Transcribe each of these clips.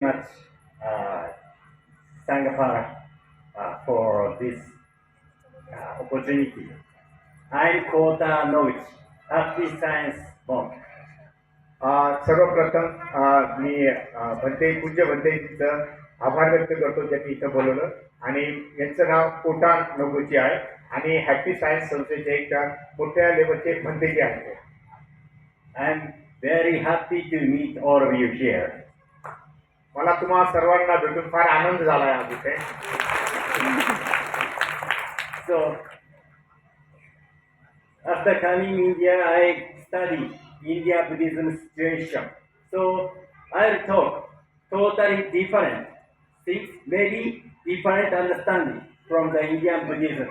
much, uh, Sangapar, uh, for this uh, opportunity. I'm Kota Novich, Happy Science Monk. अ, सर्वप्रथम अ, मी अ, भंते पूज्य भंतेजीचं आभार व्यक्त करतो ज्यांनी इथं बोलवलं आणि यांचं नाव कोटा नगोची आहे आणि हॅपी सायन्स संस्थेचे एक मोठ्या लेवलचे भंतेजी आहेत I'm very happy to meet all of you here. मला तुम्हा सर्वांना भेटून फार आनंद झाला आहे आज इथे So, after coming India, I study India Buddhism situation. So, I'll talk totally different, six maybe different understanding from the Indian Buddhism.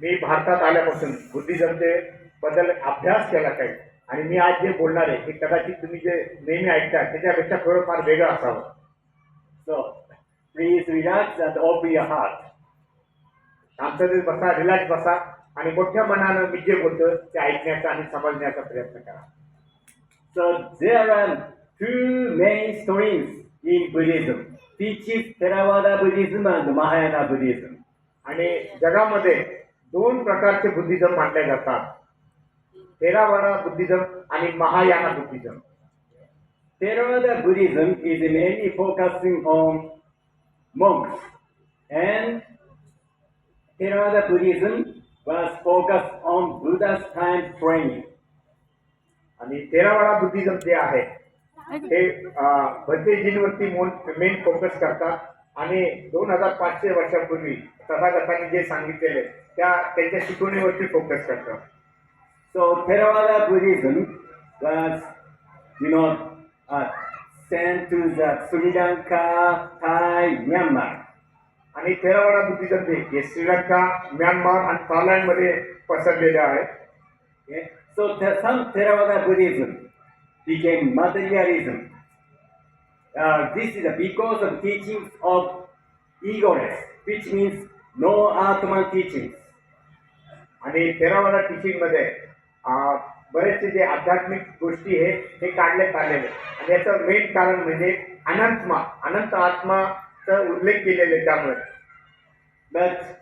मी भारतात आल्यापासून बुद्धिझमचे बद्दल अभ्यास केला काही आणि मी आज जे बोलणार आहे ते कदाचित तुम्ही जे नेहमी ऐकता त्याच्यापेक्षा थोडंफार वेगळं असावं. So, please relax and open your आमचं ते बसा रिलॅक्स बसा आणि मोठ्या मनानं मी जे बोलतो ते ऐकण्याचा आणि समजण्याचा प्रयत्न करा. So, जे are two main stories in Buddhism which Theravada Buddhism आणि महायाना बुद्धिझम आणि जगामध्ये दोन प्रकारचे बुद्धिझम मांडले जातात. थेरावाडा बुद्धिझम आणि Mahayana Buddhism Theravada Buddhism is mainly focusing on monks, and Theravada Buddhism was focused on Buddha's time training. आणि तेरावाडा बुद्धिझम जे आहे ते भद्रेजींवरती मेन फोकस करतात. आणि दोन हजार पाचशे वर्षापूर्वी तथागतांनी जे सांगितलेले त्या त्यांच्या शिकवणीवरती फोकस करतात. So Theravada Buddhism was, you know, uh, sent to the Sri Lanka, Thai, Myanmar. आणि थेरावाडा बुद्धिझम जे हे श्रीलंका म्यानमार आणि थायलंडमध्ये पसरलेले आहे Okay? So the, some Theravada Buddhism became materialism. Uh, this is because of teachings of egoless, which means no Atman teachings. आणि थेरावाडा टीचिंगमध्ये अं, बरेचसे जे आध्यात्मिक गोष्टी आहे हे काढण्यात आलेले आणि याचं मेन कारण म्हणजे अनंतमा अनंत आत्माचा उल्लेख केलेले आहे त्यामुळे But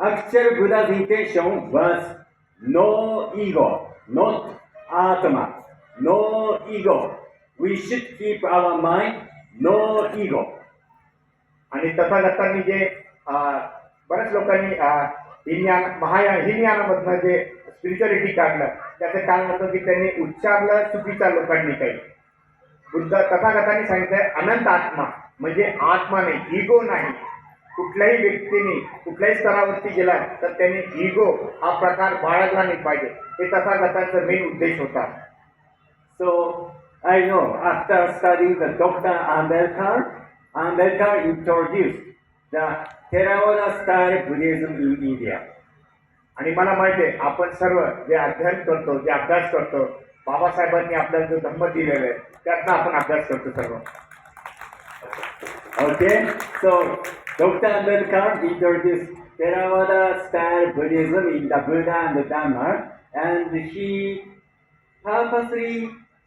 actual Buddha's intention was no ego, not Atma, no ego. We should keep our mind no ego. आणि तथागतांनी जे बऱ्याच लोकांनी हिनयान महाया हिनयानामधनं जे स्पिरिच्युअलिटी काढलं त्याचं कारण होतं की त्यांनी उच्चारलं चुकीचा लोकांनी काही. बुद्ध तथागतांनी सांगितलंय अनंत आत्मा म्हणजे आत्मा नाही इगो नाही. कुठल्याही व्यक्तीने कुठल्याही स्तरावरती गेला तर त्याने इगो हा प्रकार बाळगला नाही पाहिजे. हे तथागतांचा मेन उद्देश होता. So I know after studying the doctor Ambedkar Ambedkar introduce the Theravada star Buddhism in India आणि मला माहिती आहे आपण सर्व जे अध्ययन करतो जे अभ्यास करतो बाबासाहेबांनी आपल्याला जो धम्म दिलेला आहे त्यातनं आपण अभ्यास करतो सर्व. Okay so doctor Ambedkar in जवळची तेरावादा स्टार बरेझम इन दुलढाणार अँड ही सहापासरी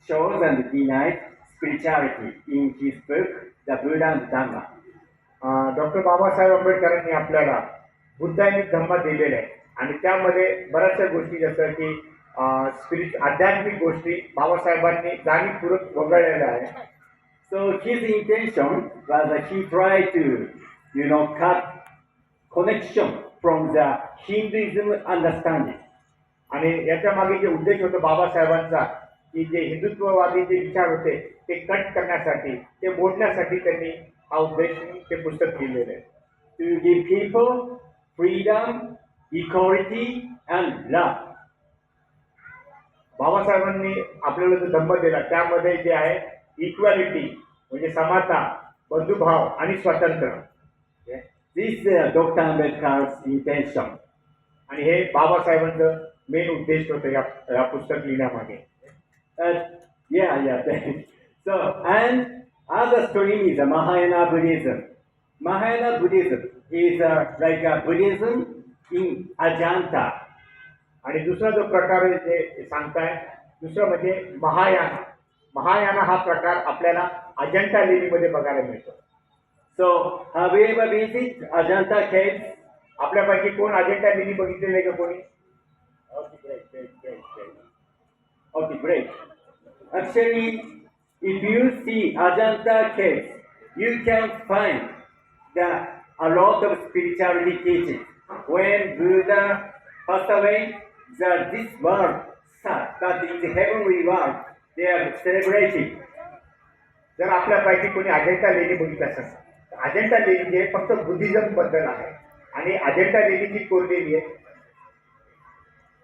शौर्धन तीन आहे spirituality in he speak the Buldhana दुधांना doctor Babasaheb आंबेडकरांनी आपल्याला बुद्धांनी धम्म दिलेले आहे. आणि त्यामध्ये बऱ्याचशा गोष्टी जसं की स्पिरिच आध्यात्मिक गोष्टी बाबासाहेबांनी जाणीवपूर्वक वगळलेल्या आहे so his intention was that he tried to, you know, cut connection from the आणि याच्या मागे जे उद्देश होतो बाबासाहेबांचा की जे हिंदुत्ववादी जे विचार होते ते कट करण्यासाठी ते मोडण्यासाठी त्यांनी हा उद्देश ते पुस्तक लिहिलेलं आहे. To give people freedom equality and love बाबासाहेबांनी आपल्याला जो धम्म दिला त्यामध्ये जे आहे इक्वॅलिटी म्हणजे समता बंधुभाव आणि स्वातंत्र्य. दिस डॉक्टर आंबेडकर इंटेन्शन आणि हे बाबासाहेबांचं मेन उद्देश होतं या या पुस्तक लिहिण्यामध्ये अँड आज a story is a Mahayana Buddhism Mahayana Buddhism is a like a Buddhism की अजांता आणि दुसरा जो प्रकार जे सांगताय दुसरं म्हणजे महायान. महायाना हा प्रकार आपल्याला अजंता लिली बघायला मिळतो. सो हवे बिजी अजंता खेळ. आपल्यापैकी कोण अजंटा लिली बघितले नाही का कोणी? ओके ब्रेक असे इफ यू सी अजंता खेळ you can fine the a loss of spirituality cases When Buddha passed away, the, this world starts. But in the heavenly world, they are celebrating. जर आपल्या पैकी कोणी अजंता लेणी बघित असेल अजंता लेणी हे फक्त बुद्धिझमबद्दल आहे आणि अजंता लेणी कोरलेली आहे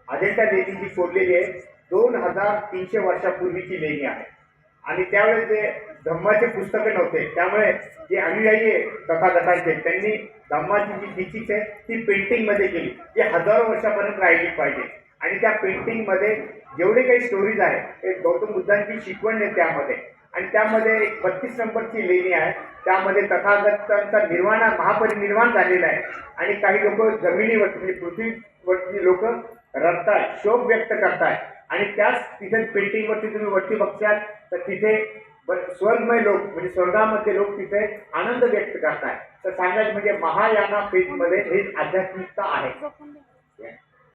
अजंता लेणी कोरलेली आहे दोन हजार तीनशे वर्षापूर्वीची लेणी आहे आणि त्यावेळेस ते धम्माचे पुस्तकं नव्हते. त्यामुळे जे अनुयायी आहे तथागतांचे त्यांनी धम्माची जी टीचिंग आहे ती पेंटिंगमध्ये केली. जी हजारो वर्षापर्यंत राहिली पाहिजे. आणि त्या पेंटिंगमध्ये जेवढे काही स्टोरीज आहे ते गौतम बुद्धांची शिकवण आहे त्यामध्ये. आणि त्यामध्ये एक बत्तीस नंबरची लेणी आहे. त्यामध्ये तथागतांचा निर्वाण महापरिनिर्वाण झालेला आहे. आणि काही लोक जमिनीवरती म्हणजे पृथ्वीवरती लोक रडतात शोक व्यक्त करतात. आणि त्याच तिथे पेंटिंगवरती तुम्ही वरती बघशाल तर तिथे स्वर्गमय लोक म्हणजे स्वर्गामध्ये लोक तिथे आनंद व्यक्त करतायत तर सांगायचं म्हणजे महायाना फेजमध्ये हे आध्यात्मिकता आहे.